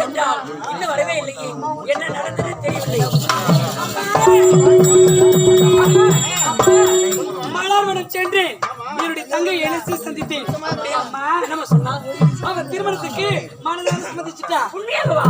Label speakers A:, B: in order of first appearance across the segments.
A: சென்றால் இன்னும் வரவே இல்லையே. என்ன நடந்தது தெரியவில்லை.
B: மலர்வனம் சென்றேன் என்னுடைய தங்கை எனசி சந்தித்தேன். அம்மா நம்ம சொன்னா? அவ திருமணத்துக்கு மனதார சம்மதிச்சுட்டா?
A: உண்மையாகவா?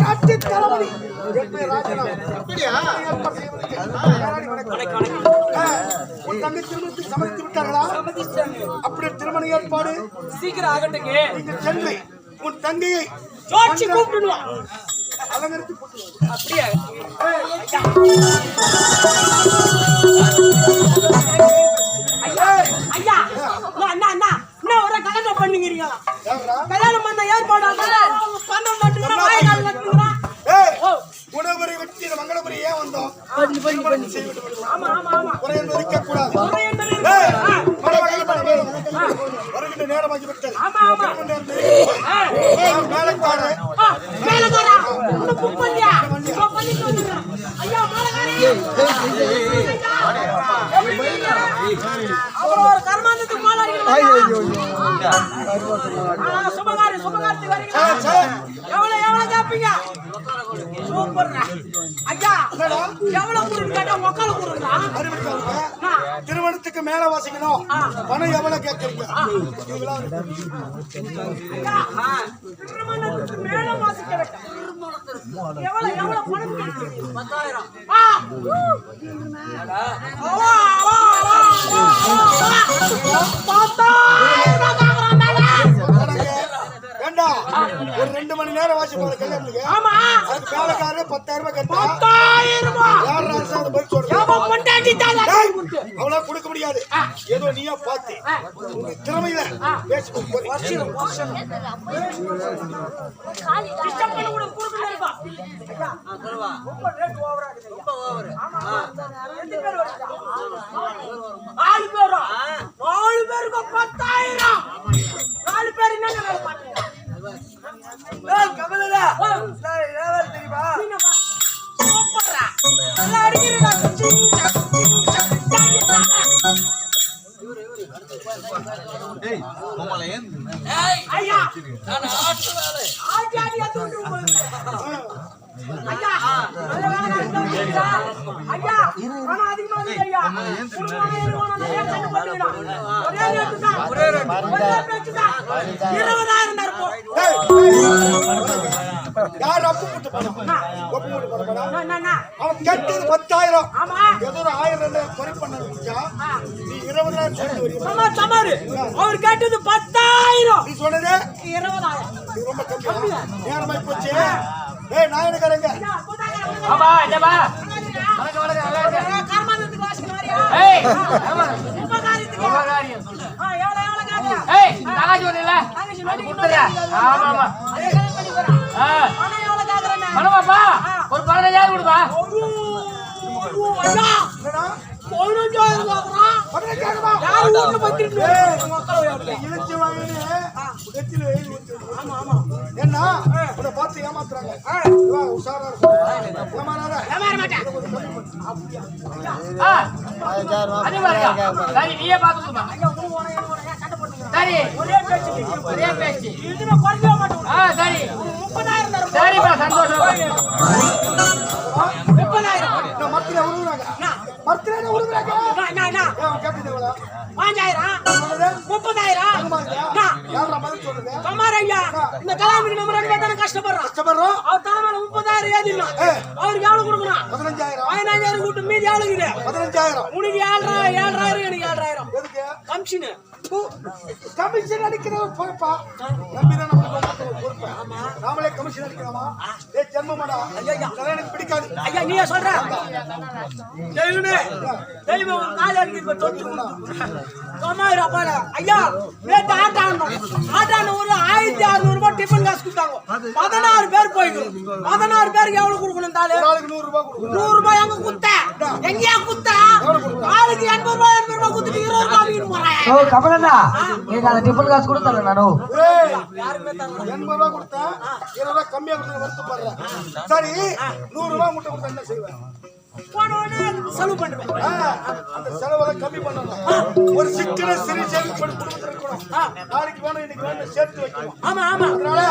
C: நாட்டு தளபதி. அப்படி திருமண ஏற்பாடு.
B: சீக்கிரம் ஆகட்டுங்க.
C: சென்று உன் தங்கையை
B: ஜோட்சி கூப்பிடுவா.
C: அலங்கரித்து.
B: அப்படியே ஐயா அண்ணா, அண்ணா அண்ணா என்ன ஒரு கல்யாணம் பண்ணுங்கிறீங்க.
C: ஏன்டா?
B: கல்யாணம் பண்ண ஏற்பாடு பண்ண மாட்டேங்கிறா வாய் கால்
C: ஏய், உணவுரை வெட்டி இந்த மங்களபுரி ஏன் வந்தோம்.
B: ஆமா ஆமா ஆமா.
C: குறை என்பது இருக்கக்கூடாது
B: அப்புறம் ஒரு கர்மாந்தத்துக்கு மாலை சுபகாரி, சுபகாரத்துக்கு வரீங்களா? கேட்பீங்க? சூப்பர்ண்ணா. ஐயா, எவ்வளவு கொடுன்னு கேட்டா?
C: அறிவிக்காங்க
B: அண்ணா,
C: திருமணத்துக்கு மேல வாசிக்கணும் பணம் எவ்வளவு கேட்கறீங்க
B: திருமணத்துக்கு மேல வாசிக்க வேண்டும். எவ்வளவு, எவ்வளவு பணம் கேட்பீங்க? ஆ. Over ஆ. இருக்குது ஐயா. ஆமா, ஆமா. ரெண்டு பேர் வரீங்களா? நாலு பேரா? நாலு பேருக்கு பத்தாயிரம். நாலு பேர் என்னங்க வேலை பண்றீங்க? இருபதாயிரம்.
C: யார் அப்பு போட்டு பணம்? ஒப்பு போட்டு. அவன் கேட்டது பத்தாயிரம்.
B: ஆமா.
C: ஏதோ ஒரு ஆயிரம் ரெண்டு குறை பண்ண இருந்துச்சா நீ இருபதாயிரம்
B: சமார் அவர் கேட்டது பத்தாயிரம்.
C: நீ சொன்னதே?
B: இருபதாயிரம்.
C: ரொம்ப கம்மியா. நேரமாய் போச்சு. ஏய் நாயனக்காரங்க
D: ஆமா பணமாப்பா ஒரு பதினஞ்சாயிரம் கொடுப்பா.
C: என்ன பார்த்து ஏமாத்துறாங்க உஷாரா இரு. ஏமாறாத.
B: ஏமாற மாட்டேன்.
D: சரி நீயே சரி
B: ஒரே பேச்சு
D: சரி
B: முப்பதாயிரம்
D: சரிப்பா சந்தோஷம்
B: முப்பதாயிரம்.
C: உருகுறாங்க உருகுறாங்க
B: பாஞ்சாயிரம் முப்பதாயிரம் ஐயா இந்த நம்ம ரெண்டு பேரும் கஷ்டப்படுறோம்
C: கஷ்டப்படுறோம்.
B: அவர் தலைமையில முப்பதாயிரம் ஏதிடலாம்
C: ஏ.
B: அவருக்கு எவ்வளவு கொடுக்கணும்?
C: பதினஞ்சாயிரம்.
B: பதினஞ்சாயிரம் கூட்டு மீதி எவ்வளவு
C: பதினஞ்சாயிரம்.
B: உனக்கு ஏழரை ஏழராயிரம் எனக்கு ஏழராயிரம்.
C: எதுக்கு?
B: கமிஷனு.
C: கமிஷன் அடிக்கிற பொறுப்பா. நம்பிதான் நம்ம குடும்பத்துல ஒரு பொறுப்பு நாமளே கமிஷன் அடிக்கலாமா ஏ ஜென்மமாடா. அதெல்லாம் எனக்கு பிடிக்காது.
B: ஐயா நீயே சொல்ற? தெய்வமே. தெய்வம் உன் கால தொட்டு தொண்ணாயிரம் ரூபாய் ஐயா நேற்று ஆட்டாண்டோம். ஆட்டாண்ட ஒரு ஆயிரத்தி அறுநூறு ரூபாய் டிஃபன் காசு கொடுத்தாங்க. பதினாறு பேர் போய்க்கணும் பதினாறு பேருக்கு எவ்வளவு கொடுக்கணும் தாலு
C: ஒரு நூறு ரூபாய்
B: நூறு ரூபாய் எங்க குத்த. எங்கயா குத்த? ஆளுக்கு எண்பது ரூபாய் எண்பது ரூபாய் குத்துட்டு இருபது ரூபாய் போறேன்.
E: எனக்கு அந்த டிஃபன் காசு கூட தரல
C: எண்பது ரூபா கொடுத்தேன் இருபது ரூபாய் கம்மியா கொடுத்து வருத்தப்படுறேன் சரி நூறு ரூபாய் முட்டை கொடுத்தா என்ன செய்வேன்?
B: போன உடனே செலவு பண்ணுவேன்
C: அந்த செலவெல்லாம் கம்மி பண்ணணும் ஒரு சிக்கன சிறு சேமிப்பு குடும்பத்துல இருக்கணும். நாளைக்கு வேணும் இன்னைக்கு வேணும் சேர்த்து வைக்கணும்.
B: ஆமா ஆமா.
C: அதனால.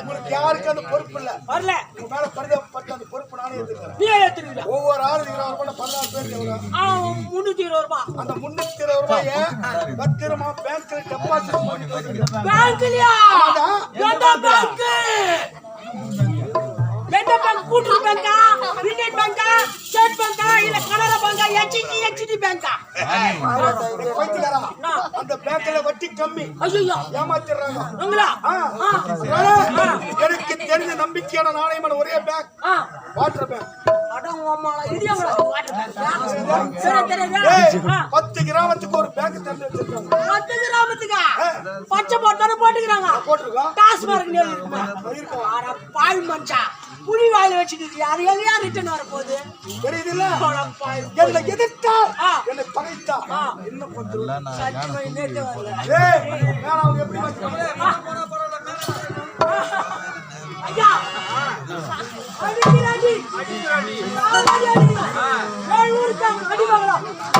C: உங்களுக்கு யாருக்கு அந்த பொறுப்பு இல்ல.
B: வரல.
C: உங்க மேல பரிதாபப்பட்ட அந்த பொறுப்பு நானே எடுத்துக்கிறேன்.
B: நீ
C: ஒவ்வொரு ஆளு இருபது ரூபாய் பதினாறு பேருக்கு எவ்வளவு?
B: ஆ முன்னூத்தி இருபது ரூபாய்.
C: அந்த முன்னூத்தி இருபது ரூபாய பத்திரமா பேங்க்ல டெபாசிட் பண்ணி வைக்கணும்.
B: பேங்க்லயா?
C: ஆமாடா.
B: எந்த பேங்க் எந்த பேங்க்? பேங்கா? யூனியன் பேங்கா ஸ்டேட் பேங்கா இல்ல கனரா பேங்கா ஹெச்டி ஹெச்டி பேங்கா?
C: அந்த பேங்க்ல வட்டி கம்மி.
B: ஐயோ
C: ஏமாத்திடுறாங்க.
B: உங்களா?
C: எனக்கு தெரிஞ்ச நம்பிக்கையான நாணயமான ஒரே பேங்க். Water bank.
B: அடங்க அம்மால இடியாங்களா வாட்டர் பேங்கா சரி தெரியுதா
C: ஏய்,
B: ஆ.
C: பத்து கிராமத்துக்கு ஒரு பேங்க் திறந்து வச்சிருக்காங்க.
B: பத்து கிராமத்துக்கா? பச்சை போட்டானே போட்டுக்கிறாங்க.
C: போட்டிருக்கோம்.
B: டாஸ்மார்க் இருக்குமா அட பாய் மனுஷா புலி வாயில வச்சுட்டு அது எங்கயா ரிட்டர்ன் வர போகுது
C: தெரியுதுல்ல? என்னை எதிர்த்தா. என்னை பகைத்தா?
B: வரல.
C: அவங்க எப்படி வச்சுக்கோங்க?
B: ஐயா. அடிக்கிறாடி. அடிக்கிறாடி. அடிக்கிறாடி ஏய் ஊருக்காங்க அடி வாங்கலாம்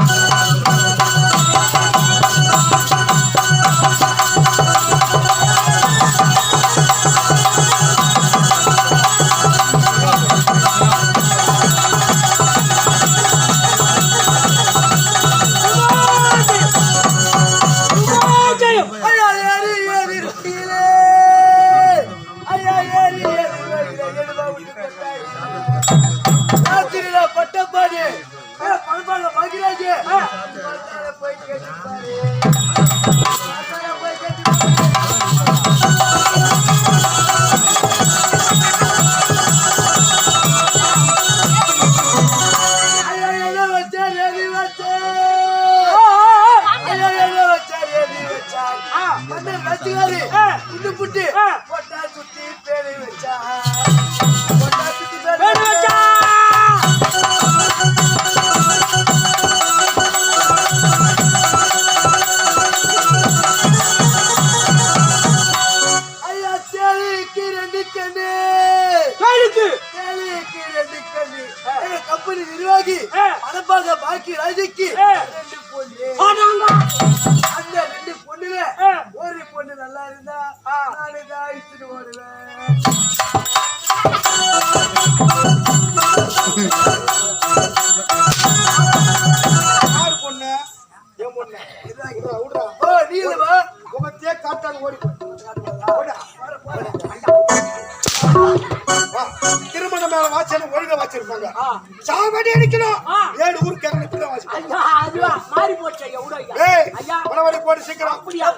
C: ஓடா. வா. திருமணம் மேல வாசனை ஒழுங்கா வச்சிருப்பாங்க. சாவடி அடிக்கணும். ஏழு ஊருக்கு இறங்கி இப்படி
B: மாறி போச்சு ஐயா?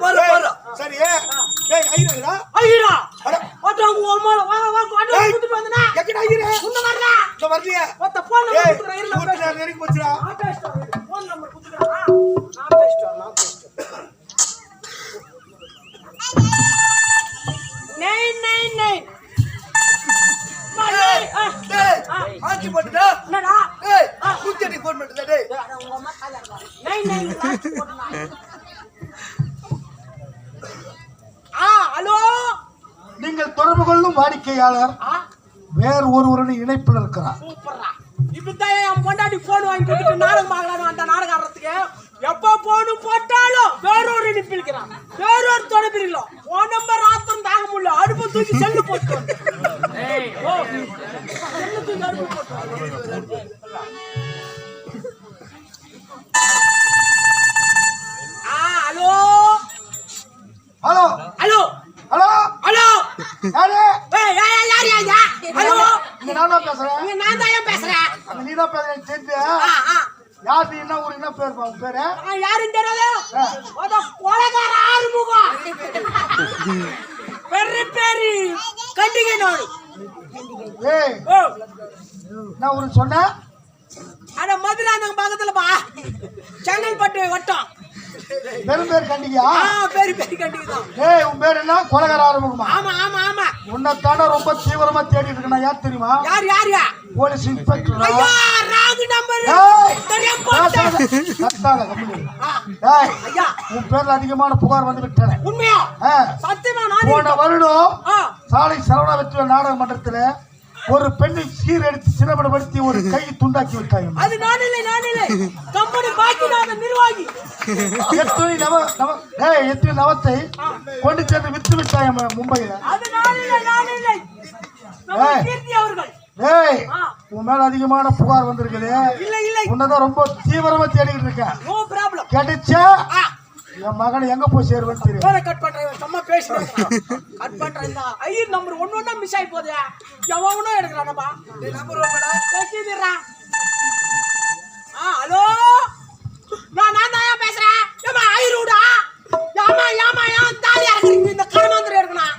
C: போட்டு சீக்கிரம். சரி ஏய்
B: ஐயா
C: ஆச்சி போட்டுடா.
B: என்னடா?
C: ஏய் குச்சடி போன் பண்ணுடா டேய்.
B: அட, உங்க அம்மா காலையா இருக்கா? நைன் நைன் லாஸ்ட் போட்டுனா ஆ ஹலோ?
C: நீங்கள் தொடர்பு கொள்ளும் வாடிக்கையாளர் வேறு ஒருவருடன் இணைப்பில் இருக்கிறார்.
B: சூப்பர்ரா. இப்பதான் என் பொண்டாட்டி போன் வாங்கி கொடுத்துட்டு நாடகம் அந்த நாடகம் ஆடுறதுக்கு எப்ப போன் போட்டாலும் வேறொரு இனிப்பிருக்கிறான் வேறொரு தொடர்பிருக்கலாம் போன் நம்பர் ஆத்திரம் தாங்க முடியல. அடுப்பு தூக்கி செல்லு போட்டு.
C: நான் தான் பேசுறேன்? அந்த நீ தான் பேசுறேன்
B: ஆ
C: யார் நீ? என்ன ஊர்? என்ன பேர்? பா உன் பேரு?
B: யாருன்னு தெரியாது அத கொலைகார ஆறுமுகம். பெரிய பேரு கண்டிகை நாடு.
C: ஏய் நான் ஒரு சொன்னேன்
B: அட மதுராந்தகம் பக்கத்துல பா. செங்கல்பட்டு வட்டம்.
C: வெறும் பேர் கண்டிக்கியா
B: ஆ பேரு பேரு கண்டிகை தான்.
C: ஏய் உன் பேர் என்ன? கொலகார ஆரம்பமா
B: ஆமா ஆமா ஆமா.
C: உன்னைத்தானே ரொம்ப தீவிரமா தேடிட்டு இருக்கேன். யார் தெரியுமா?
B: யார் யார் யா
C: போலீஸ் இன்ஸ்பெக்டர்.
B: ஐயா ராங் நம்பர்.
C: ஏய்!
B: தெரியாம
C: கம்பெனி ஏய்
B: ஐயா.
C: உன் பேர்ல அதிகமான புகார் வந்து விட்டன.
B: உண்மையா? சத்தியமா நான்
C: போன வருடம் சாலை சரவண வெற்றி நாடக மன்றத்துல ஒரு பெண்ணை சீரடித்து சிரமப்படுத்தி ஒரு கை துண்டாக்கி விட்டாய்.
B: அது நான் இல்லை நான் இல்லை கம்பெனி பாக்கி நான் நிர்வாகி.
C: எத்தனை நவ நவ எத்தனை நவத்தை கொண்டு சென்று வித்து விட்டாய் மும்பையில?
B: அது நான் இல்லை நான் இல்லை அவர்கள்.
C: ஏய். உன் மேல அதிகமான புகார் வந்திருக்குது.
B: இல்லை இல்லை.
C: உன்னதான் ரொம்ப தீவிரமா தேடிக்கிட்டு இருக்கேன் கிடைச்சா என் மகன் எங்க போய் சேருவேன்னு தெரியும்.
B: வேற கட் பண்றேன் சும்மா பேசுறேன். கட் பண்றேன் ஐயர் நம்பர் ஒண்ணு ஒண்ணா மிஸ் ஆகி போதே. எவனும் எடுக்கிறானப்பா நம்பர் ஒன்னுடா பேசிடுறா. ஆ ஹலோ? நான் நான் தான் பேசுறேன்? ஏமா ஐயருடா ஏமா ஏமா ஏன் தாலியா இருக்கிறீங்க இந்த கருமாந்திரம் இருக்கணும்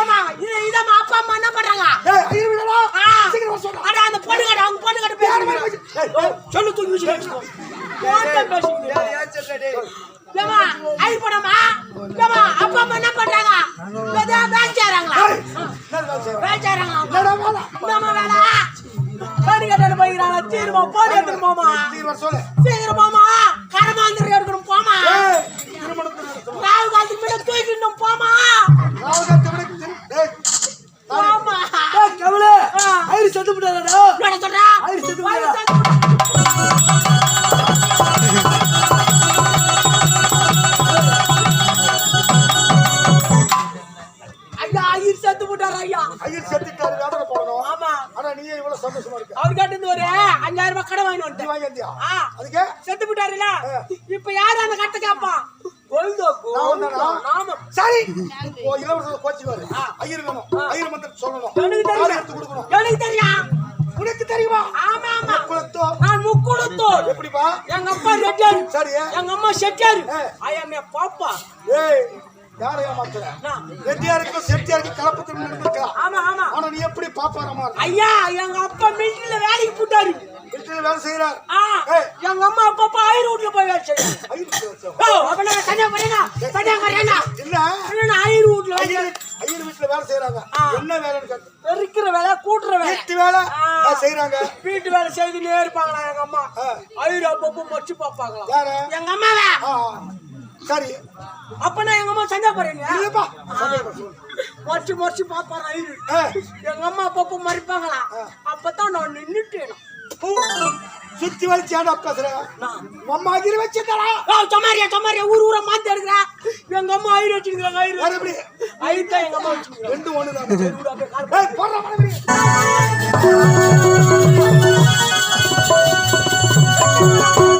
B: ஏமா இது இதம்மா அப்பா அம்மா என்ன பண்றாங்க?
C: ஏய், ஐயர் விடடா.
B: ஆ.
C: சீக்கிரம்.
B: அட, அந்த பொண்ணு கடை, அவங்க பொண்ணு கடை பேசுறீங்க. சொல்லு தூக்கி வீசுங்க, வீசுங்க. யார்கிட்ட பேசுறீங்க? ஏம்மா, ஐ போடாமா? ஏம்மா, அப்பா அம்மா என்ன பண்றாங்க? வேலை செய்றாங்களா?
C: என்ன வேலை
B: அவங்க?
C: என்னடா வேலை?
B: சீக்கிரமா எடுத்துட்டு.
C: சீக்கிரம் சரி. இளவரசர் கோச்சுக்குவாரு. ஐயர் வேணும். ஐயர் சொல்லணும். எடுத்து கொடுக்கணும்.
B: எனக்கு தெரியும்.
C: உனக்கு தெரியுமா?
B: ஆமா ஆமா.
C: குலத்தோ
B: நான் முக்குளத்தோர்.
C: எப்படிப்பா?
B: எங்க அப்பா ரெட்டியாரு
C: சரி.
B: எங்க அம்மா செட்டியாரு. ஐ அம் ஏ பாப்பா
C: ஏய் யாரை ஏமாத்துற. ரெட்டியாருக்கும் செட்டியாருக்கும் கலப்பு திருமணம் நடந்திருக்கலாம்
B: ஆமா ஆமா.
C: ஆனா நீ எப்படி பாப்பாரமா?
B: ஐயா எங்க அப்பா மிலிட்டரியில வேலைக்கு போட்டாரு
C: வீட்டுல வேலை செய்யறார்
B: ஆ. எங்க அம்மா அப்பா ஆயிரம் வீட்டுல போய் வேலை
C: செத்து-
B: ஓ, அப்ப நான் தனியா போறேனா? தனியா போறேனா?
C: இல்ல.
B: நான் ஆயிரம் வீட்டுல வேலை
C: ஐயர் வீட்டுல வேலை செய்யறாங்க. என்ன வேலைன்னு
B: பெருக்கிற வேலை கூட்டுற வேலை.
C: வீட்டு வேலை செய்யறாங்க?
B: வீட்டு வேலை செய்துனே இருப்பாங்களா எங்க அம்மா. ஆயிரம் அப்பப்போ மச்சு பாப்பாங்களா? எங்க அம்மாவா?
C: சரி.
B: அப்ப நான் எங்க அம்மா சண்டை போறேங்க
C: இல்லப்பா.
B: மறைச்சு மறைச்சு பாப்பாரு ஐயரு? எங்க அம்மா அப்பப்போ மறிப்பாங்களா? அப்பதான் நான் நின்னுட்டேன்?
C: ಸುತ್ತಿ ಒಳಗೆ ಚೇಡಕ್ಕೋಸ್ರ ಅಮ್ಮ ಆಗಿರಿ வச்சிட்டாளா ஓ
B: சொமாரியா சொமாரியா ஊர் ஊரா மாத்தி எடுக்கறா. எங்க அம்மா ஐடி வச்சிருக்காங்க
C: ஐடி
B: வேற
C: எப்படி
B: ஐடி தான் எங்க அம்மா வச்சிருக்காங்க
C: ரெண்டு
B: ஒண்ணு தான்.
C: சரி விடு அப்படியே